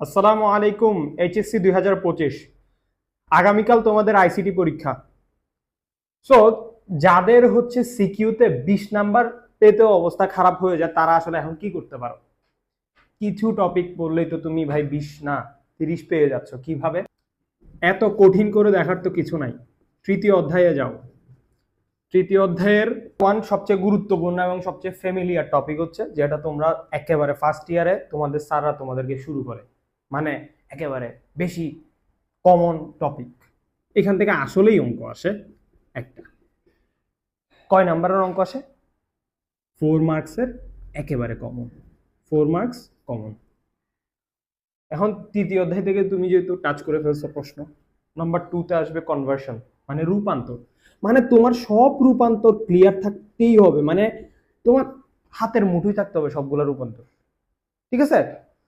আসসালামু আলাইকুম এইচএসসি দুই হাজার পঁচিশ। আগামীকাল তোমাদের আইসিটি পরীক্ষা। সো যাদের হচ্ছে সিকিউতে বিশ নাম্বার পেতেও অবস্থা খারাপ হয়ে যায়, তারা আসলে এখন কি করতে পারো? কিছু টপিক পড়লেই তো তুমি ভাই বিশ না, তিরিশ পেয়ে যাচ্ছ, কীভাবে? এত কঠিন করে দেখার তো কিছু নাই। তৃতীয় অধ্যায়ে যাও। তৃতীয় অধ্যায়ের ওয়ান সবচেয়ে গুরুত্বপূর্ণ এবং সবচেয়ে ফ্যামিলিয়ার টপিক হচ্ছে, যেটা তোমরা একেবারে ফার্স্ট ইয়ারে তোমাদের স্যাররা তোমাদেরকে শুরু করে। মানে একেবারে বেশি কমন টপিক এখান থেকে আসলেই অঙ্ক আসে একটা। কয় নাম্বারের অঙ্ক আসে? ফোর মার্কসের একেবারে কমন ফোর মার্কস কমন এখন তৃতীয় অধ্যায় থেকে তুমি যেহেতু টাচ করে ফেলছো প্রশ্ন নাম্বার টুতে আসবে কনভার্সন মানে রূপান্তর। মানে তোমার সব রূপান্তর ক্লিয়ার থাকতেই হবে মানে তোমার হাতের মুঠোই থাকতে হবে সবগুলো রূপান্তর। ঠিক আছে?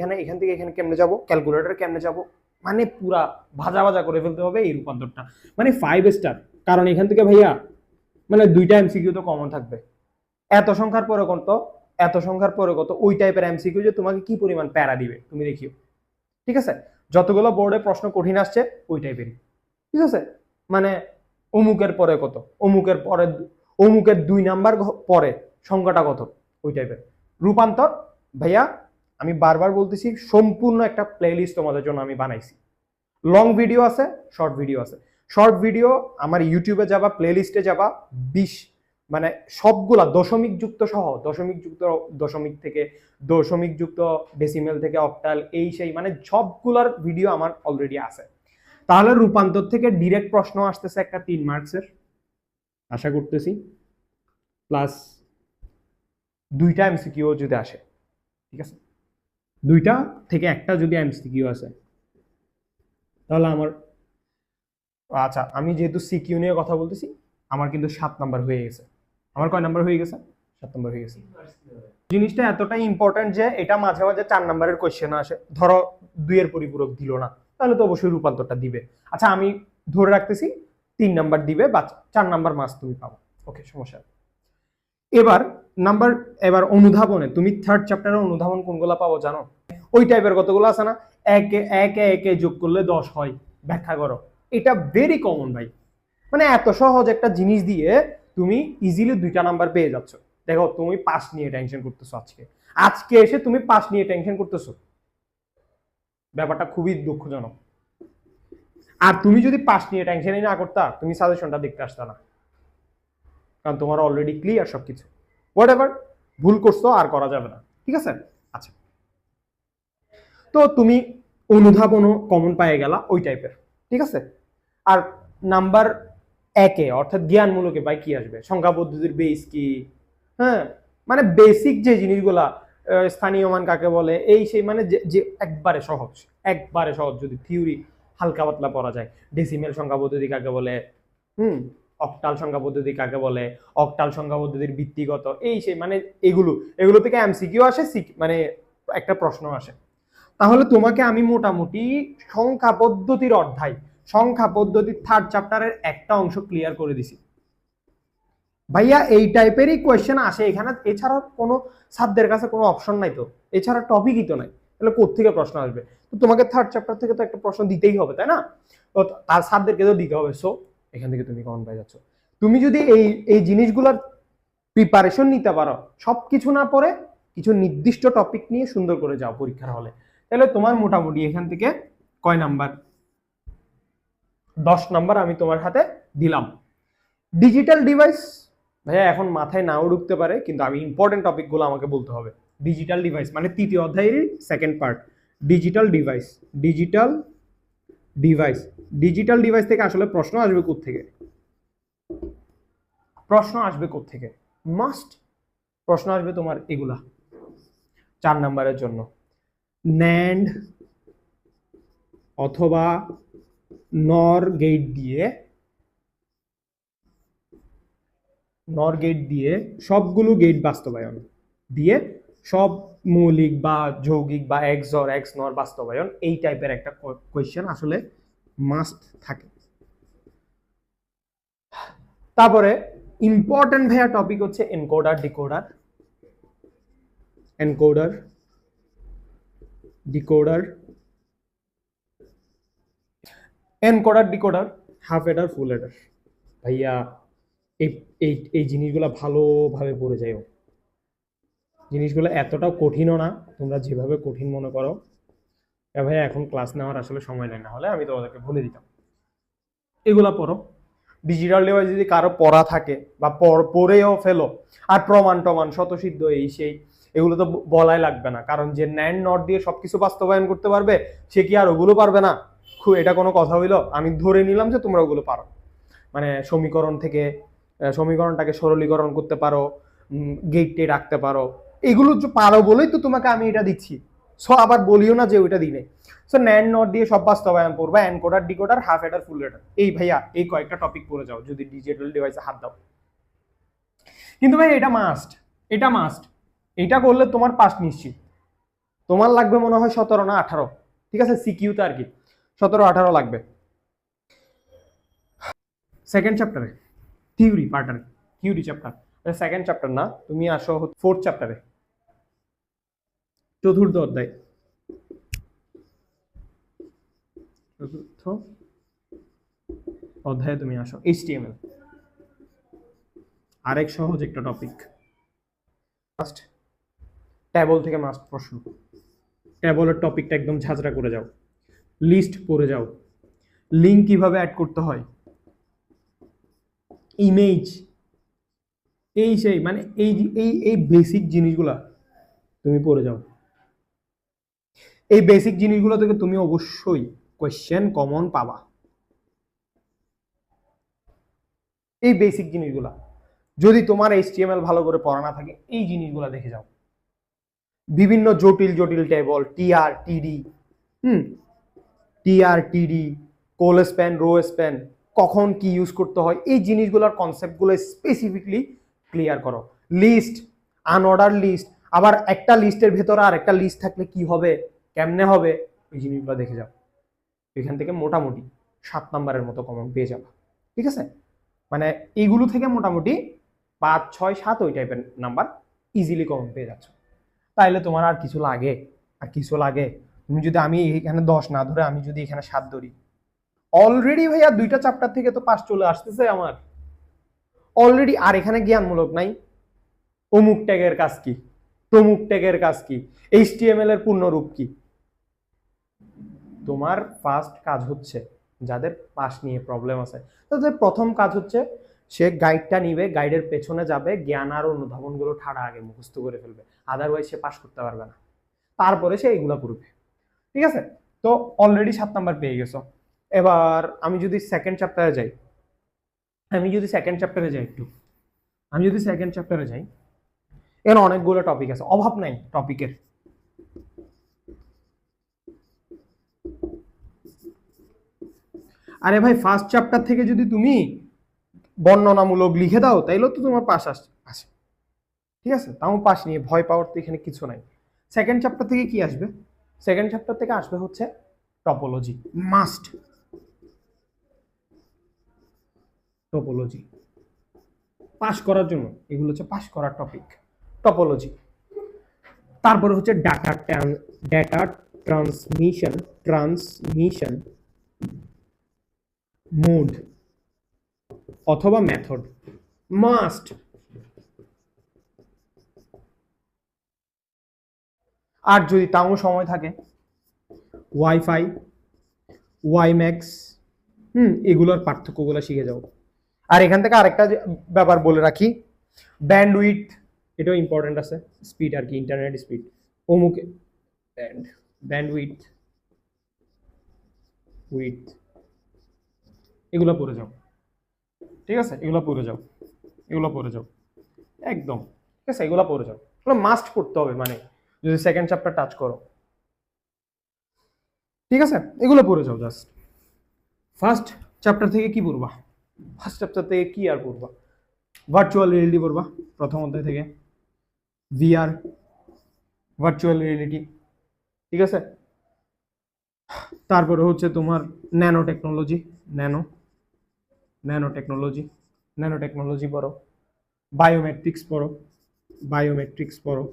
এখানে, এখান থেকে এখানে কেমনে যাব? ক্যালকুলেটর কেমনে যাব? মানে পুরা ভাজা ভাজা করে ফেলতে হবে এই রূপান্তরটা। মানে ফাইভ স্টার কারণ এখান থেকে ভাইয়া মানে দুইটা এমসিকিউ তো কমন থাকবে। এত সংখ্যার পরে কত এত সংখ্যার পরে কত? ওই টাইপের এমসিকিউ যে তোমাকে কি পরিমাণ প্যারা দিবে? তুমি দেখিও। ঠিক আছে? যতগুলো বোর্ডে প্রশ্ন কঠিন আসছে, ওই টাইপেরই ঠিক আছে? মানে অমুকের পরে কত? অমুকের পরে অমুকের দুই নাম্বার পরে সংখ্যাটা কত? ওই টাইপের রূপান্তর, ভাইয়া আমি বারবার বলতেছি, সম্পূর্ণ একটা প্লেলিস্ট তোমাদের জন্য আমি বানাইছি। লং ভিডিও আছে শর্ট ভিডিও আছে। শর্ট ভিডিও আমার ইউটিউবে যাবা প্লেলিস্টে যাবা, বিশ মানে সবগুলা দশমিক যুক্ত সহ, দশমিক যুক্ত দশমিক থেকে দশমিক যুক্ত ডেসিমেল থেকে অক্টাল এই সেই মানে সবগুলার ভিডিও আমার অলরেডি আছে। তাহলে রূপান্তর থেকে ডিরেক্ট প্রশ্ন আসতেছে একটা তিন মার্কসের আশা করতেছি। প্লাস দুইটা এমসিকিউ যদি আসে, ঠিক আছে? দুইটা থেকে একটা যদি এমসিকিউ আসে, তাহলে আমার আচ্ছা আমি যেহেতু সিকিউ নিয়ে কথা বলতেছি, আমার কিন্তু সাত নাম্বার হয়ে গেছে। আমার কয় নাম্বার হয়ে গেছে? সাত নাম্বার হয়ে গেছে। জিনিসটা এতটাই ইম্পর্টেন্ট যে এটা মাঝে মাঝে চার নাম্বারের কোয়েশ্চেন আসে। ধরো, দুইয়ের পরিপূরক দিল না, তাহলে তো অবশ্যই রূপান্তরটা দিবে। আচ্ছা আমি ধরে রাখতেছি, তিন নাম্বার দিবে, বা চার নাম্বার মাস তুমি পাবো। ওকে সমস্যা। এবার নাম্বার এবার অনুধাবনে, তুমি থার্ড চ্যাপ্টারের অনুধাবন কোনগুলো পাবো জানো? ওই টাইপের কতগুলো আছে না? একে একে একে যোগ করলে দশ হয়। ব্যাখ্যা করো। এটা ভেরি কমন ভাই। মানে এত সহজ একটা জিনিস দিয়ে তুমি ইজিলি দুইটা নাম্বার পেয়ে যাচ্ছ। দেখো, তুমি পাস নিয়ে টেনশন করতেছো আজকে। আজকে এসে তুমি পাস নিয়ে টেনশন করতেছো। ব্যাপারটা খুবই দুঃখজনক। আর তুমি যদি পাস নিয়ে টেনশনই না করতা, তুমি সাজেশনটা দেখতে আসতা না। কারণ তোমার অলরেডি ক্লিয়ার সবকিছু। হোয়াট এভার ভুল করছ, আর করা যাবে না। ঠিক আছে? আচ্ছা। তো তুমি অনুধাবনও কমন পায়ে গেলা ওই টাইপের ঠিক আছে? আর নাম্বার একে, অর্থাৎ জ্ঞানমূলকে বাই কি আসবে? সংখ্যা পদ্ধতির বেস কি? হ্যাঁ? মানে বেসিক যে জিনিসগুলা স্থানীয় মান কাকে বলে, এই সেই মানে যে একবারে সহজ একবারে সহজ যদি থিওরি হালকা পাতলা পড়া যায়। ডেসিমেল সংখ্যা পদ্ধতি কাকে বলে? হুম? অক্টাল সংখ্যা পদ্ধতি কাকে বলে, অক্টাল সংখ্যা পদ্ধতির ভিত্তিগত, এই সেই মানে এগুলো এগুলো থেকে এমসিকিউ আসে মানে একটা প্রশ্ন আসে। তাহলে তোমাকে আমি মোটামুটি সংখ্যা পদ্ধতির অধ্যায়, সংখ্যা পদ্ধতির থার্ড চ্যাপ্টারের একটা অংশ ক্লিয়ার করে দিছি। ভাইয়া, এই টাইপেরই কোয়েশ্চেন আসে এখানে এছাড়া কোনো সাবদের কাছে কোনো অপশন নাই তো, এছাড়া টপিকই তো নাই, তাহলে কোথেকে প্রশ্ন আসবে? তো তোমাকে থার্ড চ্যাপ্টার থেকে তো একটা প্রশ্ন দিতেই হবে, তাই না? তো তার সাবদেরকে তো দিতে হবে সো এখান থেকে তুমি কমন পাই যাচ্ছ। তুমি যদি এই এই জিনিসগুলোর প্রিপারেশন নিতে পারো সব কিছু না পড়ে কিছু নির্দিষ্ট টপিক নিয়ে সুন্দর করে যাও পরীক্ষার হলে। তাহলে তোমার মোটামুটি এখান থেকে কয় নাম্বার? দশ নাম্বার আমি তোমার হাতে দিলাম। ডিজিটাল ডিভাইস ভাইয়া, এখন মাথায় নাও ঢুকতে পারে, কিন্তু আমি ইম্পর্টেন্ট টপিকগুলো আমাকে বলতে হবে। ডিজিটাল ডিভাইস মানে তৃতীয় অধ্যায়েরই second part digital device digital device digital device থেকে আসলে প্রশ্ন আসবে থেকে প্রশ্ন আসবে থেকে মাস্ট প্রশ্ন আসবে তোমার এগুলা। চার নাম্বারের জন্য। ন্যান্ড অথবা নর গেট দিয়ে নর গেট দিয়ে সবগুলো গেট বাস্তবায়ন। দিয়ে সব মৌলিক বা যৌগিক বা এক্স অর এক্স নর বাস্তবায়ন এই টাইপের একটা কোয়েশ্চেন আসলে মাস্ট থাকে। তারপরে ইম্পর্টেন্ট ভাইয়া টপিক হচ্ছে encoder decoder encoder decoder encoder decoder half adder full adder ভাইয়া, এই এই জিনিসগুলো ভালোভাবে পড়ে যাও জিনিসগুলো এতটাও কঠিনও না, তোমরা যেভাবে কঠিন মনে করো। এ ভাইয়া, এখন ক্লাস নেওয়ার আসলে সময় নেই না হলে আমি তোমাদেরকে বলে দিতাম। এগুলা পড়ো। ডিজিটাল ডিভাইস যদি কারও পড়া থাকে বা পড়- পড়েও ফেলো, আর প্রমাণ টমাণ শতসিদ্ধ এই সেই, এগুলো তো বলাই লাগবে না। কারণ যে ন্যান নট দিয়ে সব কিছু বাস্তবায়ন করতে পারবে, সে কি আর ওগুলো পারবে না? খুব এটা কোনো কথা হইল? আমি ধরে নিলাম যে তোমরা ওগুলো পারো। মানে সমীকরণ থেকে সমীকরণটাকে সরলীকরণ করতে পারো গেটে রাখতে পারো। এগুলো পারো বলেই তো তোমাকে আমি এটা দিচ্ছি। সো আবার বলিও না যে ওইটা দিনে সো ন্যান নট দিয়ে সব বাস্তবায়ন করবা। Encoder decoder half adder full adder এই ভাইয়া, এই কয়েকটা টপিক পড়ে যাও, যদি ডিজিটাল ডিভাইসে হাত দাও। কিন্তু ভাই, এটা মাস্ট এটা মাস্ট এটা করলে তোমার পাস নিশ্চিত। তোমার লাগবে মনে হয় সতেরো না আঠারো। ঠিক আছে সিকিউতে আর কি। সতেরো, আঠারো লাগবে। সেকেন্ড চ্যাপ্টারে থিওরি পার্টার থিওরি চ্যাপ্টার সেকেন্ড চ্যাপ্টার না, তুমি আসো ফোর্থ চ্যাপ্টারে চতুর্থ অধ্যায়। চতুর্থ অধ্যায়ে তুমি আসো। এইচটিএমএল আরেক সহজ একটা টপিক মাস্ট ট্যাবল থেকে মাস্ট প্রশ্ন। ট্যাবলের টপিকটা একদম ঝাঁঝরা করে যাও। লিস্ট পড়ে যাও। লিঙ্ক কীভাবে অ্যাড করতে হয়? ইমেজ এই সেই মানে এই এই এই বেসিক জিনিসগুলা তুমি পড়ে যাও। এই বেসিক জিনিসগুলো থেকে তুমি অবশ্যই কোয়েশ্চেন কমন পাবা। এই বেসিক জিনিসগুলা। যদি তোমার এইচটিএমএল ভালো করে পড়া না থাকে, এই জিনিসগুলা দেখে যাও। বিভিন্ন জটিল জটিল টেবল টিআর টিডি হুম? টিআর টিডি কোল স্প্যান রো স্প্যান কখন কি ইউজ করতে হয়, এই জিনিসগুলোর কনসেপ্টগুলো স্পেসিফিকলি ক্লিয়ার করো। লিস্ট আনঅর্ডার লিস্ট আবার একটা লিস্টের ভেতরে আর একটা লিস্ট থাকলে কি হবে? কেমনে হবে? এই জিনিসগুলো দেখে যাও। এখান থেকে মোটামুটি সাত নাম্বারের মতো কমন পেয়ে যাবা। ঠিক আছে? মানে এইগুলো থেকে মোটামুটি পাঁচ, ছয়, সাত ওই টাইপের নাম্বার ইজিলি কমন পেয়ে যাচ্ছ। তাইলে তোমার আর কিছু লাগে? আর কিছু লাগে? তুমি যদি আমি এখানে দশ না ধরে আমি যদি এখানে সাত ধরি। অলরেডি ভাইয়া দুইটা চ্যাপ্টার থেকে তো পাশ চলে আসতেছে আমার। অলরেডি আর এখানে জ্ঞানমূলক নাই। অমুক ট্যাগের কাজ কি? তমুক ট্যাগের কাজ কি? এইচটিএমএল এর পূর্ণরূপ কি? তোমার ফার্স্ট কাজ হচ্ছে যাদের পাস নিয়ে প্রবলেম আছে। তাদের প্রথম কাজ হচ্ছে, সে গাইডটা নিবে গাইডের পেছনে যাবে, জ্ঞান আর অনুধাবনগুলো ঠাড়া আগে মুখস্থ করে ফেলবে। আদারওয়াইজ সে পাস করতে পারবে না। তারপরে সে এইগুলো করবে। ঠিক আছে? তো অলরেডি সাত নাম্বার পেয়ে গেছো। এবার আমি যদি সেকেন্ড চ্যাপ্টারে যাই, আমি যদি সেকেন্ড চ্যাপ্টারে যাই একটু, আমি যদি সেকেন্ড চ্যাপ্টারে যাই এখানে অনেকগুলো টপিক আছে। অভাব নাই টপিকের আরে ভাই ফার্স্ট চ্যাপ্টার থেকে যদি তুমি বর্ণনামূলক লিখে দাও তাইলেও তো তোমার পাস আসছে আসে। ঠিক আছে? তাও পাস নিয়ে, ভয় পাওয়ার তো এখানে কিছু নাই। সেকেন্ড চ্যাপ্টার থেকে কি আসবে? সেকেন্ড চ্যাপ্টার থেকে আসবে হচ্ছে টপোলজি মাস্ট টপোলজি পাশ করার জন্য, এগুলো হচ্ছে পাশ করার টপিক টপোলজি তারপরে হচ্ছে data data transmission transmission mode অথবা মেথড মাস্ট আর যদি তাও সময় থাকে? ওয়াইফাই ওয়াইম্যাক্স হুম, এগুলোর পার্থক্যগুলো শিখে যাও। আর এখান থেকে আরেকটা ব্যাপার বলে রাখি ব্যান্ড উইথ এটাও ইম্পর্টেন্ট আছে। স্পিড আর কি ইন্টারনেট স্পিড অমুক ব্যান্ড ব্যান্ড উইথ উইথ এগুলো পড়ে যাও। ঠিক আছে? এগুলো পড়ে যাও। এগুলো পড়ে যাও। একদম। ঠিক আছে? এগুলো পড়ে যাও। এগুলো মাস্ট পড়তে হবে মানে যদি সেকেন্ড চ্যাপ্টার টাচ করো। ঠিক আছে? এগুলো পড়ে যাও জাস্ট ফার্স্ট চ্যাপ্টার থেকে কি পড়বা? ফার্স্ট চ্যাপ্টার থেকে কি আর পড়বা? ভার্চুয়াল রিয়েলিটি পড়বা, প্রথম অধ্যায় থেকে। ভিআর ভার্চুয়াল রিয়েলিটি ঠিক আছে? তারপরে হচ্ছে তোমার nano technology nano nano technology nano technology পড়ো বায়োমেট্রিক্স পড়ো বায়োমেট্রিক্স পড়ো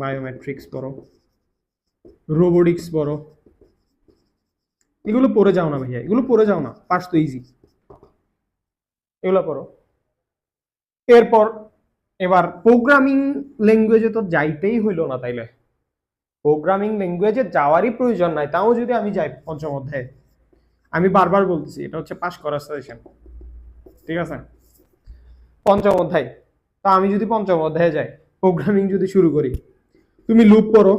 বায়োমেট্রিক্স পড়ো রোবোটিক্স পড়ো। এগুলো পড়ে যাও না ভাইয়া, এগুলো পড়ে যাও না, পাস তো ইজি এগুলো পড়ো। এরপর, এবার প্রোগ্রামিং ল্যাঙ্গুয়েজে তো যাইতেই হইল না তাইলে। প্রোগ্রামিং ল্যাঙ্গুয়েজে যাওয়ারই প্রয়োজন নাই, তাও যদি আমি যাই পঞ্চম অধ্যায়ে। আমি বারবার বলতেছি, এটা হচ্ছে পাস করার সাজেশন ঠিক আছে? পঞ্চম অধ্যায়। তা আমি যদি পঞ্চম অধ্যায়ে যাই প্রোগ্রামিং যদি শুরু করি, তুমি লুপ পড়ো।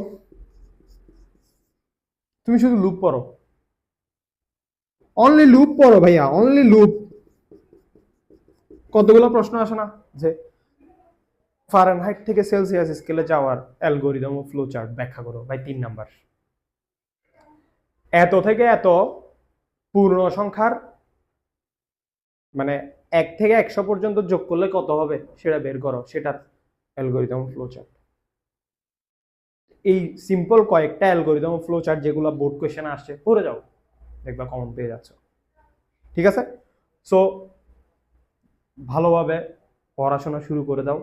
তুমি শুধু লুপ পড়ো। অনলি লুপ পড়ো ভাইয়া অনলি লুপ কতগুলো প্রশ্ন আসে না? যে ফারেনহাইট থেকে সেলসিয়াস স্কেলে যাওয়ার অ্যালগোরিদম ও ফ্লো চার্ট ব্যাখ্যা করো, ভাই, তিন নাম্বার। এত থেকে এত পূর্ণ সংখ্যার মানে এক থেকে একশো পর্যন্ত যোগ করলে কত হবে সেটা বের করো, সেটার অ্যালগোরিদম ফ্লো চার্ট এই সিম্পল কয়েকটা অ্যালগোরিদম ফ্লো চার্ট যেগুলো বোর্ড কোয়েশ্চেন আসছে, পড়ে যাও, দেখবা কমন পেয়ে যাচ্ছ। ঠিক আছে? সো ভালোভাবে পড়াশোনা শুরু করে দাও।